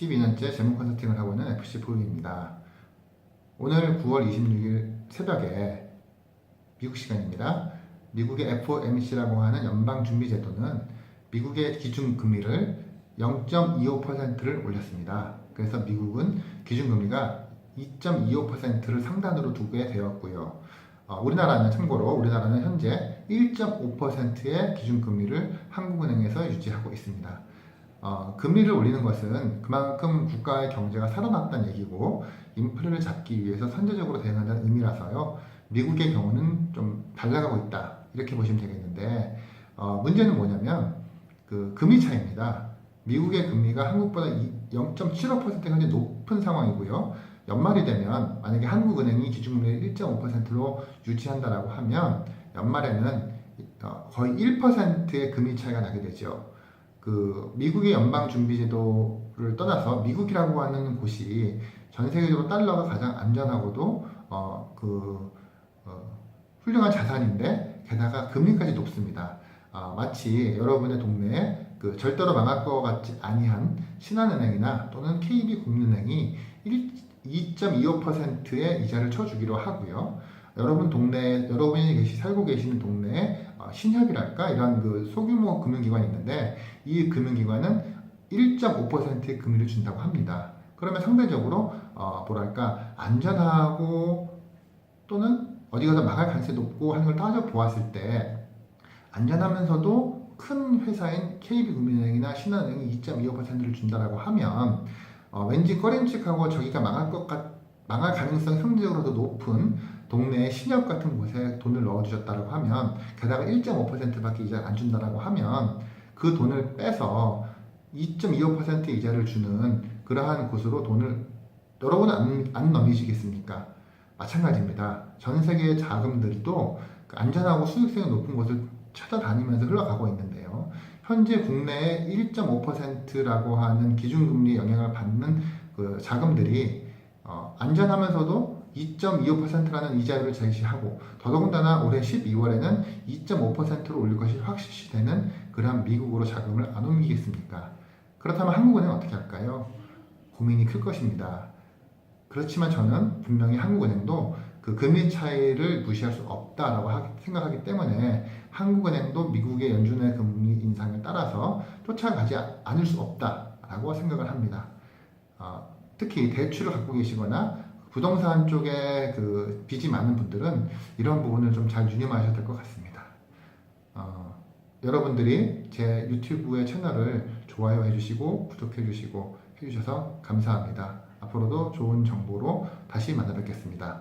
12년째 재무 컨설팅을 하고 있는 FC 보유입니다. 오늘 9월 26일 새벽에 미국 시간입니다. 미국의 FOMC라고 하는 연방준비제도는 미국의 기준금리를 0.25%를 올렸습니다. 그래서 미국은 기준금리가 2.25%를 상단으로 두게 되었고요. 어, 우리나라는 참고로 우리나라는 현재 1.5%의 기준금리를 한국은행에서 유지하고 있습니다. 어, 금리를 올리는 것은 그만큼 국가의 경제가 살아났다는 얘기고 인플레를 잡기 위해서 선제적으로 대응한다는 의미라서요. 미국의 경우는 좀 달라가고 있다 이렇게 보시면 되겠는데 어, 문제는 뭐냐면 그 금리 차이입니다. 미국의 금리가 한국보다 0.75%가 현재 높은 상황이고요. 연말이 되면 만약에 한국은행이 기준금리를 1.5%로 유지한다라고 하면 연말에는 어, 거의 1%의 금리 차이가 나게 되죠. 그 미국의 연방 준비제도를 떠나서 미국이라고 하는 곳이 전 세계적으로 달러가 가장 안전하고도 어 그 어, 훌륭한 자산인데 게다가 금리까지 높습니다. 아, 마치 여러분의 동네에 그 절대로 망할 것 같지 아니한 신한은행이나 또는 KB국민은행이 2.25%의 이자를 쳐주기로 하고요. 여러분 동네 여러분이 계시 살고 계시는 동네에 어, 신협이랄까 이런 그 소규모 금융기관이 있는데 이 금융기관은 1.5%의 금리를 준다고 합니다. 그러면 상대적으로 어, 뭐랄까 안전하고 또는 어디 가서 망할 가능성이 높고 하는 걸 따져 보았을 때 안전하면서도 큰 회사인 KB국민은행이나 신한은행이 2.25%를 준다라고 하면 어, 왠지 꺼림칙하고 저기가 망할 것 같, 망할 가능성 상대적으로 더 높은 동네의 신협 같은 곳에 돈을 넣어주셨다고 하면 게다가 1.5%밖에 이자를 안 준다라고 하면 그 돈을 빼서 2.25% 이자를 주는 그러한 곳으로 돈을 여러분은 안, 안 넘기시겠습니까? 마찬가지입니다. 전 세계의 자금들도 그 안전하고 수익성이 높은 곳을 찾아다니면서 흘러가고 있는데요. 현재 국내에 1.5%라고 하는 기준금리 영향을 받는 그 자금들이 어, 안전하면서도 2.25%라는 이자율을 제시하고 더더군다나 올해 12월에는 2.5%로 올릴 것이 확실시되는 그러한 미국으로 자금을 안 옮기겠습니까? 그렇다면 한국은행은 어떻게 할까요? 고민이 클 것입니다. 그렇지만 저는 분명히 한국은행도 그 금리 차이를 무시할 수 없다라고 생각하기 때문에 한국은행도 미국의 연준의 금리 인상에 따라서 쫓아가지 않을 수 없다라고 생각을 합니다. 어, 특히 대출을 갖고 계시거나 부동산 쪽에 그 빚이 많은 분들은 이런 부분을 좀 잘 유념하셔야 될 것 같습니다. 어, 여러분들이 제 유튜브의 채널을 좋아요 해주시고 구독해 주시고 해주셔서 감사합니다. 앞으로도 좋은 정보로 다시 만나 뵙겠습니다.